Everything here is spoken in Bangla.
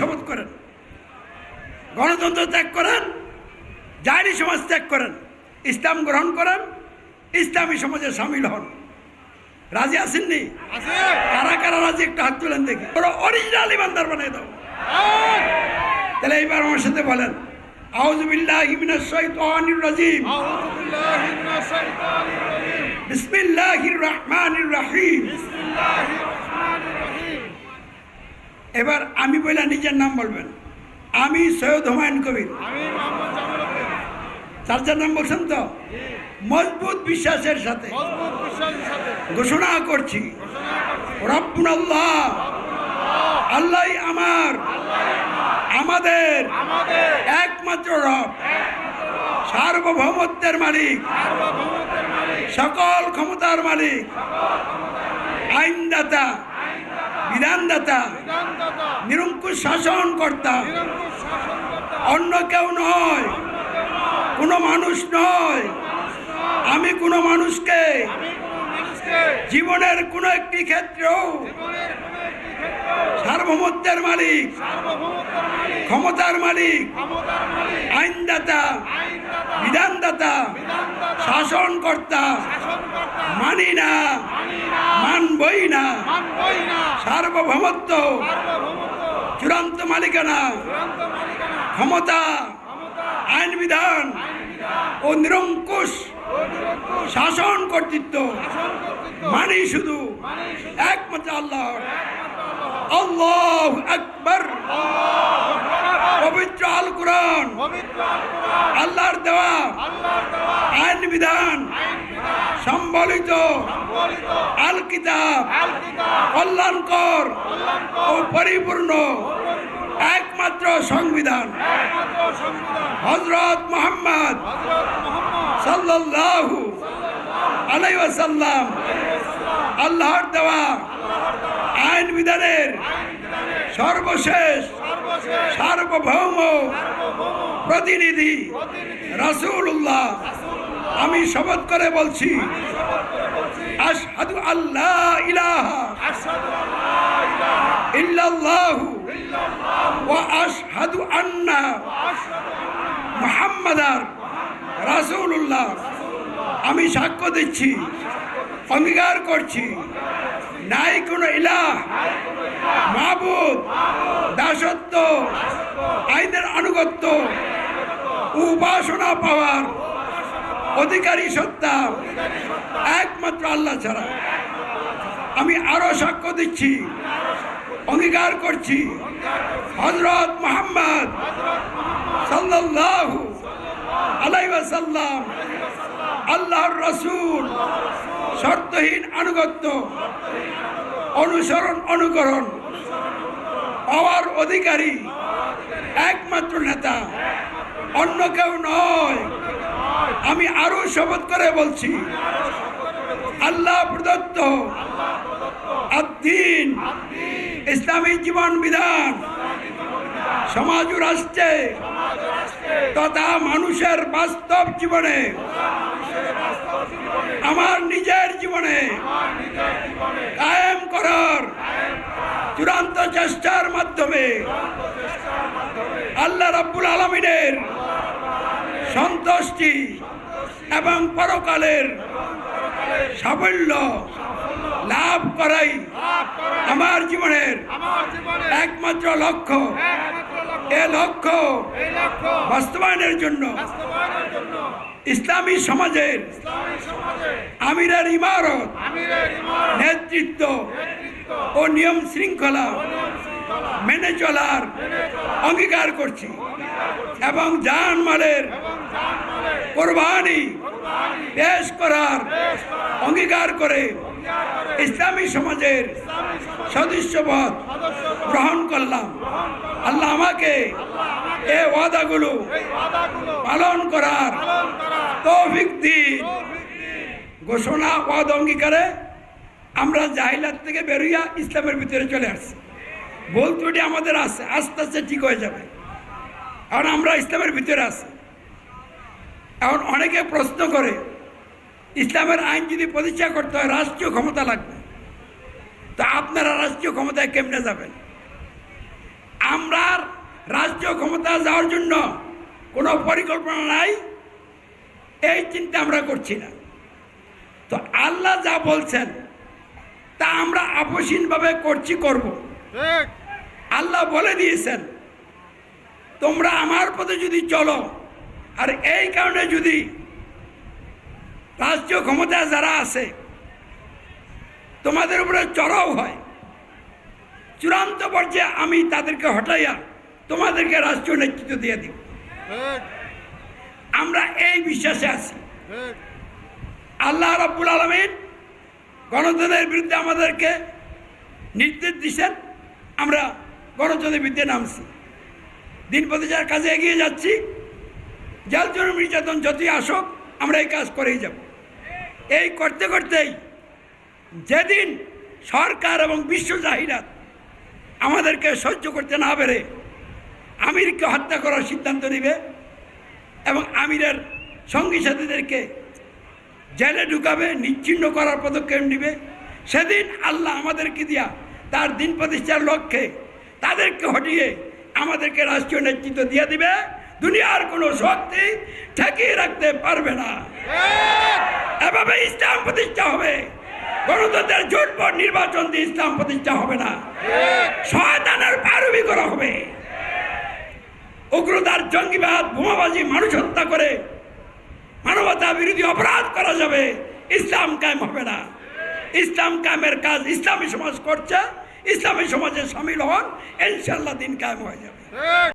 শপথ করেন। গণতন্ত্র ত্যাগ করেন জাহেরি সমাজ ত্যাগ করেন ইসলাম গ্রহণ করেন ইসলামী সমাজে সামিল হন। রাজি আসেননি কারা কারা রাজি একটা হাত তুলেন দেখি। ওরা অরিজিনাল ইমানদার বানিয়ে দাও। তাহলে এইবার আমার সাথে বলেন আউজুবিল্লাহ এবার আমি বলে নিজের নাম বলবেন। আমি সৈয়দ হুমায়ুন কবির। চার্জার নাম বলছেন তো? মজবুত বিশ্বাসের সাথে। ঘোষণা করছি। রব্বুন আল্লাহ আল্লাহ আমার। আমাদের। একমাত্র রব। সার্বভৌমত্বের মালিক। সকল ক্ষমতার মালিক। আইনদাতা। বিধানদাতা নিরঙ্কুশ শাসনকর্তা অন্য কেউ নয় কোনো মানুষ নয়। আমি কোনো মানুষকে জীবনের কোনো একটি ক্ষেত্রেও সার্বভৌমত্বের মালিক ক্ষমতার মালিক আইনদাতা বিধানদাতা শাসনকর্তা মানি না। মানবই না। সার্বভৌমত্ব। চূড়ান্ত মালিকানা। ক্ষমতা। আইন বিধান। ও নিরঙ্কুশ শাসন কর্তৃত্ব। মানি শুধু। একমাত্র আল্লাহ। আকবর। পবিত্র আল কোরআন। আল্লাহর দেওয়া। আইন বিধান। সম্বলিত আল কিতাব কল্যাণকর ও পরিপূর্ণ একমাত্র সংবিধান। হজরত মোহাম্মদ হযরত মুহাম্মদ সাল্লাল্লাহু আলাইহি আল্লাহর দেওয়া আইন বিধানের সর্বশেষ সার্বভৌম প্রতিনিধি রাসূলুল্লাহ আমি শপথ করে বলছি আল্লাহ ইলাহা ইল্লাল্লাহু ওয়া আমি সাক্ষ্য দিচ্ছি, অঙ্গীকার করছি, নাই কোনো ইলাহ, মাবুদ, দাসত্ব, আইনের আনুগত্য, উপাসনা পাওয়ার অধিকারী সত্তা। একমাত্র আল্লাহ ছাড়া। আমি আরও সাক্ষ্য দিচ্ছি, অঙ্গীকার করছি। হজরত মোহাম্মদ সাল্লাল্লাহু আলাইহি ওয়াসাল্লাম, আল্লাহর রসুল, শর্তহীন আনুগত্য, অনুসরণ, অনুকরণ, পাওয়ার অধিকারী, একমাত্র নেতা। অন্য কেউ নয়। আমি আরও শপথ করে বলছি। আল্লাহ প্রদত্ত ইসলামী জীবন বিধান সমাজ ও রাষ্ট্রে তথা মানুষের বাস্তব জীবনে আমার নিজের জীবনে কায়েম করার চূড়ান্ত চেষ্টার মাধ্যমে আল্লাহ রাব্বুল আলমিনের সন্তুষ্টি এবং পরকালের সাফল্য লাভ করাই আমার জীবনের একমাত্র লক্ষ্য। এ লক্ষ্য বাস্তবায়নের জন্য ইসলামী সমাজের আমিরের ইমারত, নেতৃত্ব ও নিয়ম শৃঙ্খলা মেনে চলার অঙ্গীকার করছি এবং জানমালের কোরবানি পেশ করার অঙ্গীকার করে ইসলামী সমাজের সদস্যপদ গ্রহণ করলাম। আল্লাহ আমাকে এ ওয়াদাগুলো পালন করার তৌফিক দিন। ঘোষণা, ওয়াদ, অঙ্গীকারে আমরা জাহিলাত থেকে বেরোইয়া ইসলামের ভিতরে চলে আসছি। ভুল ত্রুটি আমাদের আছে, আস্তে আস্তে ঠিক হয়ে যাবে। কারণ আমরা ইসলামের ভিতরে আছি। এখন অনেকে প্রশ্ন করে ইসলামের আইন যদি প্রতিষ্ঠা করতে হয় রাষ্ট্রীয় ক্ষমতা লাগবে। তা আপনারা রাষ্ট্রীয় ক্ষমতায় কেমনে যাবেন? আমরা রাষ্ট্রীয় ক্ষমতা যাওয়ার জন্য কোনো পরিকল্পনা নাই এই চিন্তা আমরা করছি না। তো আল্লাহ যা বলছেন তা আমরা আপসীনভাবে করছি করব। আল্লাহ বলে দিয়েছেন তোমরা আমার পথে যদি চলো আর এই কারণে যদি রাষ্ট্রীয় ক্ষমতায় যারা আছে তোমাদের উপরে চড়াও হয় চূড়ান্ত পর্যায়ে আমি তাদেরকে হটাইয়া তোমাদেরকে রাষ্ট্রীয় নেতৃত্ব দিয়ে দিব। আমরা এই বিশ্বাসে আছি। আল্লাহ রাব্বুল আলমিন গণতন্ত্রের বিরুদ্ধে আমাদেরকে নির্দেশ দিচ্ছেন আমরা গণতন্ত্রের বিরুদ্ধে নামছি। দিন প্রতিচার কাজে এগিয়ে যাচ্ছি। জল জন নির্যাতন যদি আসুক, আমরা এই কাজ করেই যাব। এই করতে করতেই যেদিন সরকার এবং বিশ্ব জাহিরাত আমাদেরকে সহ্য করতে না পেরে আমিরকে হত্যা করার সিদ্ধান্ত নেবে এবং আমিরের সঙ্গী সাথীদেরকে জেলে ঢুকাবে নিচ্ছিন্ন করার পদক্ষেপ নেবে, সেদিন আল্লাহ আমাদেরকে দিয়া তার দিন প্রতিষ্ঠার লক্ষ্যে তাদেরকে হটিয়ে আমাদেরকে রাষ্ট্রীয় নেতৃত্ব দিয়ে দিবে। দুনিয়ার কোনো শক্তি ঠেকিয়ে রাখতে পারবে না। এভাবে ইসলাম প্রতিষ্ঠা হবে। গণতন্ত্রের জোটপট নির্বাচন দিয়ে ইসলাম প্রতিষ্ঠা হবে না। শয়তানের পারবি করা হবে। উগ্রতার, জঙ্গিবাদ, বোমাবাজি, মানুষ হত্যা করে মানবতা বিরোধী অপরাধ করা যাবে। ইসলাম কায়েম হবে না। ইসলাম কায়েমের কাজ ইসলামী সমাজ করছে। ইসলামী সমাজে সামিল হন ইনশাল্লাহ দিন কায়েম হয়ে যাবে।